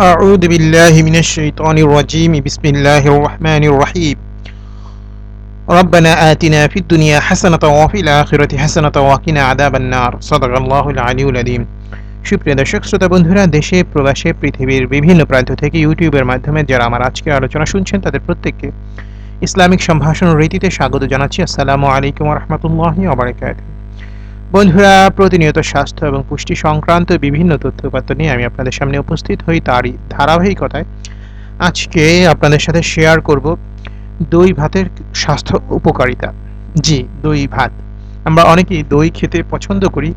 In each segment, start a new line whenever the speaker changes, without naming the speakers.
أعوذ بالله من الشيطان الرجيم بسم الله الرحمن الرحيم ربنا آتنا في الدنيا حسنة وفي الآخرة حسنة وقنا عذاب النار صدق الله العلي العظيم সুপ্রিয় দর্শক শ্রোতা বন্ধুরা দেশে প্রবাসে পৃথিবীর বিভিন্ন প্রান্ত থেকে ইউটিউবের মাধ্যমে যারা আমার আজকের আলোচনা শুনছেন তাদের প্রত্যেককে ইসলামিক সম্ভাষণ রীতিতে স্বাগত জানাচ্ছি আসসালামু আলাইকুম রহমতুল্লাহ আবরাকাত বন্ধুরা, প্রতিনিয়ত স্বাস্থ্য এবং পুষ্টি সংক্রান্ত বিভিন্ন তথ্যপাত্র নিয়ে আমি আপনাদের সামনে উপস্থিত হই তারই ধারাবাহিকতায়। আজকে আপনাদের সাথে শেয়ার করব দই ভাতের স্বাস্থ্য উপকারিতা। জি, দই ভাত। আমরা অনেকেই দই খেতে পছন্দ করি,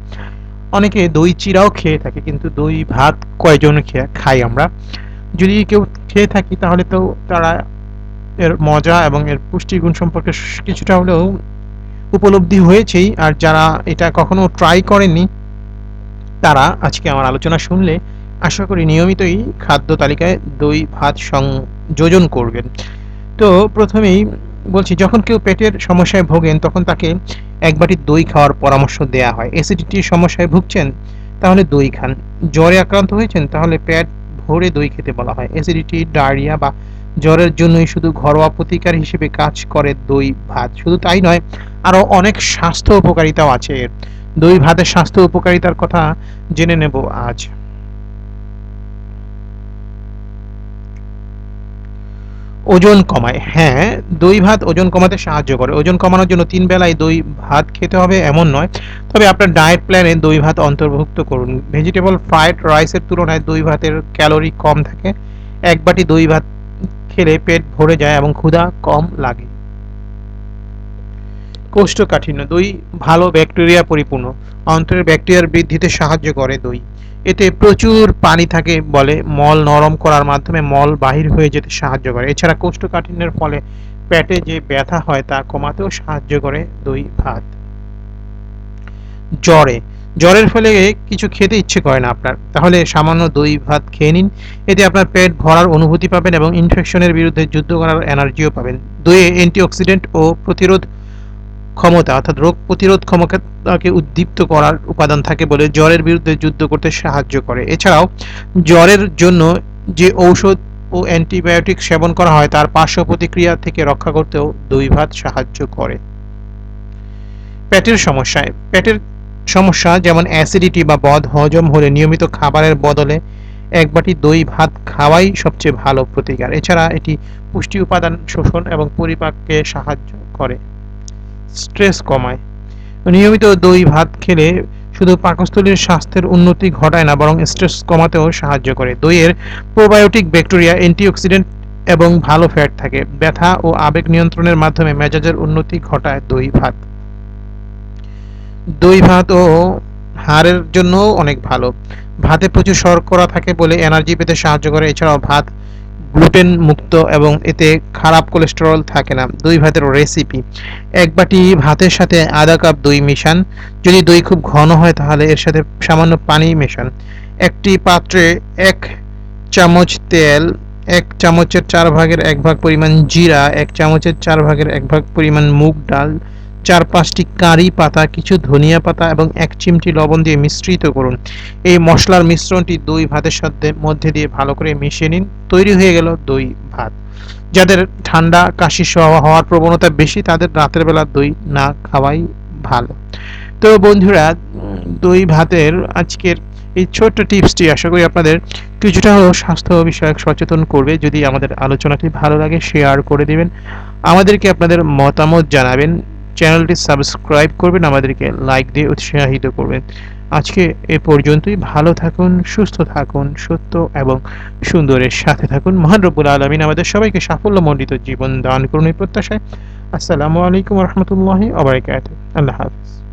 অনেকে দই চিরাও খেয়ে থাকে, কিন্তু দই ভাত কয়জন খেয়ে খাই আমরা? যদি কেউ খেয়ে থাকি, তাহলে তো তারা এর মজা এবং এর পুষ্টিগুণ সম্পর্কে কিছুটা হলেও উপলব্ধি হয়েছেই, আর যারা এটা কখনো ট্রাই করেননি, তারা আজকে আমার আলোচনা শুনলে আশা করি নিয়মিতই খাদ্য তালিকায় দই, ভাত সংযোজন করবেন। তো প্রথমেই বলছি, যখন কেউ পেটের সমস্যায় ভোগেন, তখন তাকে এক বাটি দই খাওয়ার পরামর্শ দেয়া হয়। অ্যাসিডিটির সমস্যায় ভুগছেন, তাহলে দই খান। জ্বরে আক্রান্ত হয়েছেন, তাহলে পেট ভরে দই খেতে বলা হয়। অ্যাসিডিটি ডায়রিয়া বা জ্বরের জন্যই শুধু ঘরোয়া প্রতিকার হিসেবে কাজ করে দই, ভাত। শুধু তাই নয়, আরও অনেক স্বাস্থ্য উপকারিতাও আছে। দই, ভাতের স্বাস্থ্য উপকারিতার কথা জেনে নেব আজ। ওজন কমায়। হ্যাঁ দই, ভাত ওজন কমাতে সাহায্য করে। ওজন কমানোর জন্য তিন বেলায় দই, ভাত খেতে হবে এমন নয়। তবে আপনার ডায়েট প্ল্যানে দই, ভাত অন্তর্ভুক্ত করুন। ভেজিটেবল ফ্রাইড রাইসের তুলনায় দই, ভাতের ক্যালোরি কম থাকে। এক বাটি দই, ভাত খেলে পেট ভরে যায় এবং ক্ষুধা কম লাগে। কোষ্ঠকাঠিন্য দই, ভালো ব্যাকটেরিয়া পরিপূর্ণ। অন্তরের ব্যাকটেরিয়ার বৃদ্ধিতে সাহায্য করে দই। এতে প্রচুর পানি থাকে বলে মল নরম করার মাধ্যমে মল বাহির হয়ে যেতে সাহায্য করে। এছাড়া কোষ্ঠকাঠিন্যের ফলে পেটে যে ব্যথা হয় তা কমাতেও সাহায্য করে দই ভাত। জ্বরে জ্বরের ফলে কিছু খেতে ইচ্ছে করে না আপনার। তাহলে সামান্য দই, ভাত খেয়ে নিন। এতে আপনার পেট ভরার অনুভূতি পাবেন এবং ইনফেকশনের বিরুদ্ধে যুদ্ধ করার এনার্জিও পাবেন। দইয়ে অ্যান্টিঅক্সিডেন্ট ও প্রতিরোধ ক্ষমতা, অর্থাৎ রোগ প্রতিরোধ ক্ষমতাকে উদ্দীপ্ত করার উপাদান থাকে বলে জ্বরের বিরুদ্ধে যুদ্ধ করতে সাহায্য করে। এছাড়াও, জ্বরের জন্য যে ঔষধ ও অ্যান্টিবায়োটিক সেবন করা হয়, তার পার্শ্ব প্রতিক্রিয়া থেকে রক্ষা করতেও দই, ভাত সাহায্য করে। পেটের সমস্যায়, পেটের সমস্যা, যেমন অ্যাসিডিটি বা বদ হজম হলে নিয়মিত খাবারের বদলে এক বাটি দই ভাত খাওয়াই সবচেয়ে ভালো প্রতিকার। এছাড়া এটি পুষ্টি উপাদান শোষণ এবং পরিপাককে সাহায্য করে। স্ট্রেস কমায়। নিয়মিত দই ভাত খেলে শুধু পাকস্থলীর স্বাস্থ্যের উন্নতি ঘটায় না, বরং স্ট্রেস কমাতেও সাহায্য করে। দইয়ের প্রোবায়োটিক ব্যাকটেরিয়া, অ্যান্টিঅক্সিডেন্ট এবং ভালো ফ্যাট থাকে। ব্যথা ও আবেগ নিয়ন্ত্রণের মাধ্যমে মেজাজের উন্নতি ঘটায় দই ভাত। দই ভাত ও হাড়ের জন্য অনেক ভালো। ভাতে প্রচুর শর্করা থাকে বলে এনার্জি পেতে সাহায্য করে। এছাড়াও ভাত গ্লুটেন মুক্ত এবং এতে খারাপ কোলেস্টেরল থাকে না। দই ভাতের রেসিপি। এক বাটি ভাতের সাথে আধা কাপ দই মিশান। যদি দই খুব ঘন হয় তাহলে এর সাথে সামান্য পানি মেশান। একটি পাত্রে এক চামচ তেল, এক চামচের চার ভাগের এক ভাগ পরিমাণ জিরা, এক চামচের চার ভাগের এক ভাগ পরিমাণ মুগ ডাল চার পাঁচটি কারি পাতা, কিছু ধনিয়া পাতা এবং এক চিমটি লবণ দিয়ে মিশ্রিত করুন। এই মশলার মিশ্রণটি দই ভাতের সাথে মধ্যে দিয়ে ভালো করে মিশিয়ে নিন। তৈরি হয়ে গেল দই ভাত। যাদের ঠান্ডা কাশি হওয়ার প্রবণতা বেশি, তাদের রাতের বেলা দই না খাওয়াই ভালো। তো বন্ধুরা, দই ভাতের আজকের এই ছোট্ট টিপসটি আশা করি আপনাদের কিছুটা হলেও স্বাস্থ্য বিষয়ক সচেতন করবে। যদি আমাদের আলোচনাটি ভালো লাগে, শেয়ার করে দিবেন। আমাদেরকে আপনাদের মতামত জানাবেন। চ্যানেলটি সাবস্ক্রাইব করবেন, আমাদেরকে লাইক দিয়ে উৎসাহিত করবেন। আজকে এ পর্যন্তই। ভালো থাকুন, সুস্থ থাকুন, সত্য এবং সুন্দরের সাথে থাকুন। মহান রব্বুল আলমিন আমাদের সবাইকে সাফল্যমণ্ডিত জীবন দান করুন এই প্রত্যাশায়। আসসালামু আলাইকুম রহমতুল্লাহ আবরকাত আল্লাহ হাফিজ।